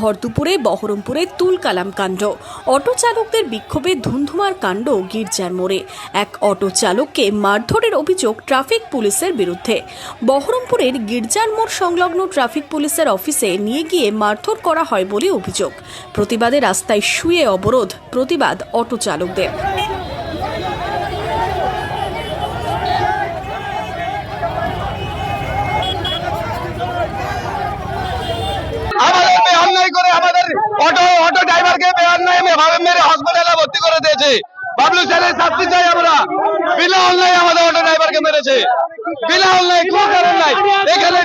ভর দুপুরে বহরমপুরে তুলকালাম কাণ্ড। অটো চালকদের বিক্ষোভে ধুন্ধুমার কাণ্ড গির্জার মোড়ে। এক অটো চালককে মারধরের অভিযোগ ট্রাফিক পুলিশের বিরুদ্ধে। বহরমপুরের গির্জার মোড় সংলগ্ন ট্রাফিক পুলিশের অফিসে নিয়ে গিয়ে মারধর করা হয় বলে অভিযোগ। প্রতিবাদে রাস্তায় শুয়ে অবরোধ, প্রতিবাদ অটো চালকদের আমাদের মেয়ে অন্যায় করে আমাদের অটো অটো ড্রাইভারকে বেঅন্যায় ভাবে মেরে হসপিটালে ভর্তি করে দিয়েছে বাবলু স্যারের শাস্তি চাই আমরা। বিনা অন্যায় আমাদের অটো ড্রাইভারকে মেরেছে। বিনা অন্যায় কোনো কারণ নাই। এখানে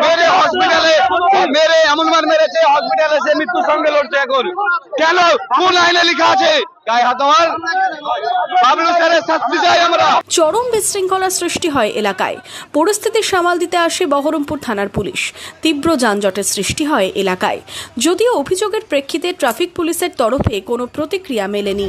মেরে হসপিটালে মেরে এমন মার মেরেছে হসপিটালে সে মৃত্যুর সঙ্গে লড়ছে এখন। কেন? কোন আইনে লেখা আছে? চরম বিশৃঙ্খলা সৃষ্টি হয় এলাকায়। পরিস্থিতি সামাল দিতে আসে বহরমপুর থানার পুলিশ। তীব্র যানজটের সৃষ্টি হয় এলাকায়। যদিও অভিযোগের প্রেক্ষিতে ট্রাফিক পুলিশের তরফে কোনো প্রতিক্রিয়া মেলেনি।